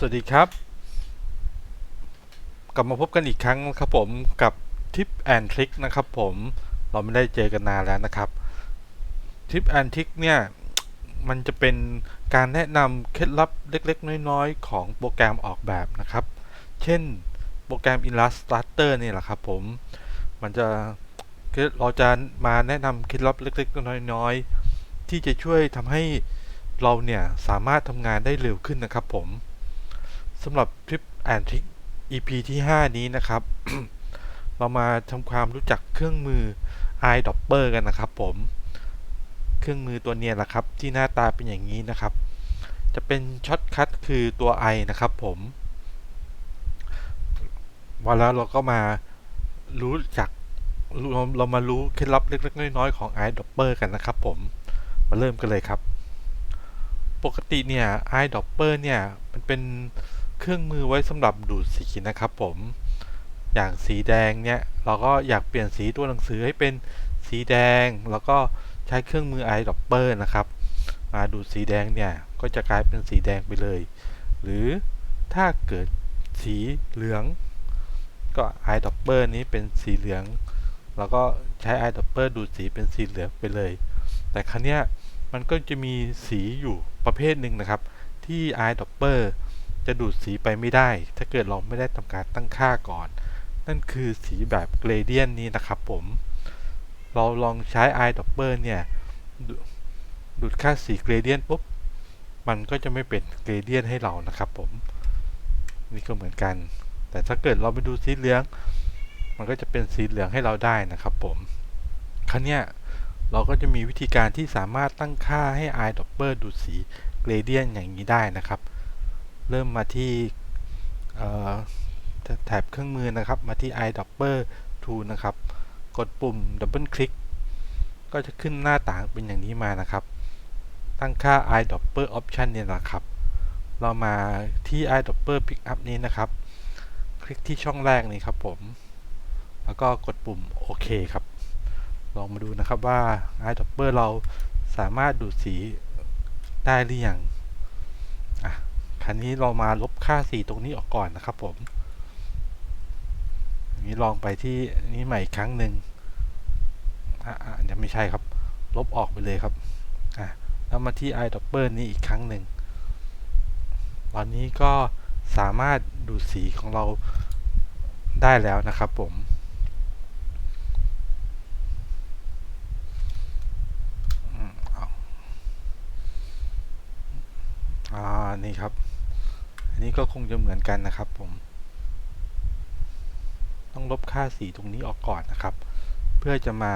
สวัสดีครับ กลับมาพบกันอีกครั้งครับผมกับทิปแอนทริคนะครับผมเราไม่ได้เจอกันนานแล้วนะครับทิปแอนทริคเนี่ย มันจะเป็นการแนะนำเคล็ดลับเล็กๆ น้อยๆ ของโปรแกรมออกแบบนะครับ เช่นโปรแกรม Illustrator นี่แหละครับผมมันจะเราจะมาแนะนำเคล็ดลับเล็กๆ น้อยๆ ที่จะช่วยทำให้เราเนี่ยสามารถทำงานได้เร็วขึ้นนะครับผม สำหรับทริปแอนทริค EP ที่ 5 นี้นะครับ เรามาทำความรู้จักเครื่องมือ iDopper กันนะครับผม เครื่องมือตัวเนี้ยแหละครับ ที่หน้าตาเป็นอย่างนี้นะครับ จะเป็นช็อตคัทคือตัว i นะครับผมวันแล้วเราก็มารู้จักเราเรามารู้เคล็ดลับเล็กๆน้อยๆของ iDopper กันนะครับผม มาเริ่มกันเลยครับ ปกติเนี่ย iDopper เนี่ยมันเป็น เครื่องมือไว้สำหรับดูดสีนะครับผม อย่างสีแดงเนี่ยเราก็อยากเปลี่ยนสีตัวหนังสือให้เป็นสีแดง แล้วก็ใช้เครื่องมือ eyedropper นะครับมาดูดสีแดงเนี่ยก็จะกลายเป็นสีแดงไปเลย หรือถ้าเกิดสีเหลือง ก็ eyedropper นี้เป็นสีเหลือง แล้วก็ใช้ eyedropper ดูดสีเป็นสีเหลืองไปเลย แต่ครั้งเนี้ยมันก็จะมีสีอยู่ประเภทหนึ่งนะครับ ที่ eyedropper จะดูดสีไปไม่ได้ ถ้าเกิดเราไม่ได้ทำการตั้งค่าก่อน นั่นคือสีแบบเกรเดียนนี้นะครับผม เราลองใช้ eyedropper เนี่ยดดูดค่าสีเกรเดียนปุ๊บ มันก็จะไม่เป็นเกรเดียนให้เรานะครับผม นี่ก็เหมือนกัน แต่ถ้าเกิดเราไปดูสีเหลือง มันก็จะเป็นสีเหลืองให้เราได้นะครับผมครั้นี้เราก็จะมีวิธีการที่สามารถตั้งค่าให้ eyedropper ดูดสีเกรเดียนอย่างนี้ได้นะครับ เริ่มมาที่แถบเครื่องมือนะครับ มาที่ eyedropper tool นะครับ กดปุ่มดับเบิลคลิกก็จะขึ้นหน้าต่างเป็นอย่างนี้มานะครับ ตั้งค่า eyedropper option เนี่ยนะครับ เรามาที่ eyedropper pickup นี้นะครับ คลิกที่ช่องแรกนี้ครับผม แล้วก็กดปุ่มโอเคครับ ลองมาดูนะครับว่า eyedropper เราสามารถดูดสีได้หรือยัง คราวนี้เรามาลบค่าสีตรงนี้ออกก่อนนะครับผมนี้ลองไปที่นี้ใหม่อีกครั้งหนึ่งอะยังไม่ใช่ครับ ลบออกไปเลยครับอะแล้วมาที่ eyedropper นี้อีกครั้งหนึ่งตอนนี้ก็สามารถดูสีของเราได้แล้วนะครับผมอ่านี่ครับ อันนี้ก็คงจะเหมือนกันนะครับผม ต้องลบค่าสีตรงนี้ออกก่อนนะครับ เพื่อจะมา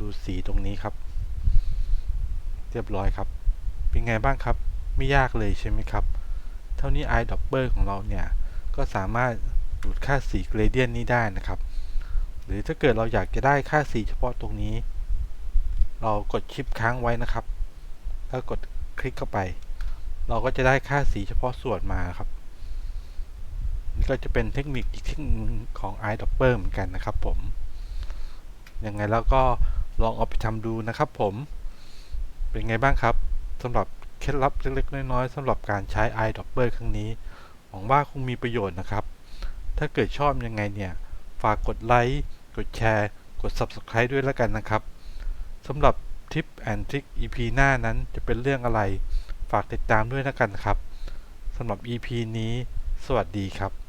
ดูสีตรงนี้ครับ เรียบร้อยครับ เป็นไงบ้างครับ ไม่ยากเลยใช่ไหมครับ เท่านี้ eyedropper ของเราเนี่ย ก็สามารถดูดค่าสีเกรเดียนนี้ได้นะครับ หรือถ้าเกิดเราอยากจะได้ค่าสีเฉพาะตรงนี้ เรากดชิปค้างไว้นะครับ แล้วกดคลิกเข้าไป เราก็จะได้ค่าสีเฉพาะส่วนมาครับนี่ก็จะเป็นเทคนิคอีกเทคนิคของ eyedropper เหมือนกันนะครับผมยังไงแล้วก็ลองเอาไปทำดูนะครับผม เป็นไงบ้างครับสำหรับเคล็ดลับเล็กๆ น้อยๆสำหรับการใช้ eyedropper ครั้งนี้ หวังว่าคงมีประโยชน์นะครับ ถ้าเกิดชอบยังไงเนี่ย ฝากกดไลค์ กดแชร์ กด subscribe ด้วยแล้วกันนะครับสำหรับทิปแอนทริค EP หน้านั้นจะเป็นเรื่องอะไร ฝากติดตามด้วยนะกันครับสำหรับ EP นี้ สวัสดีครับ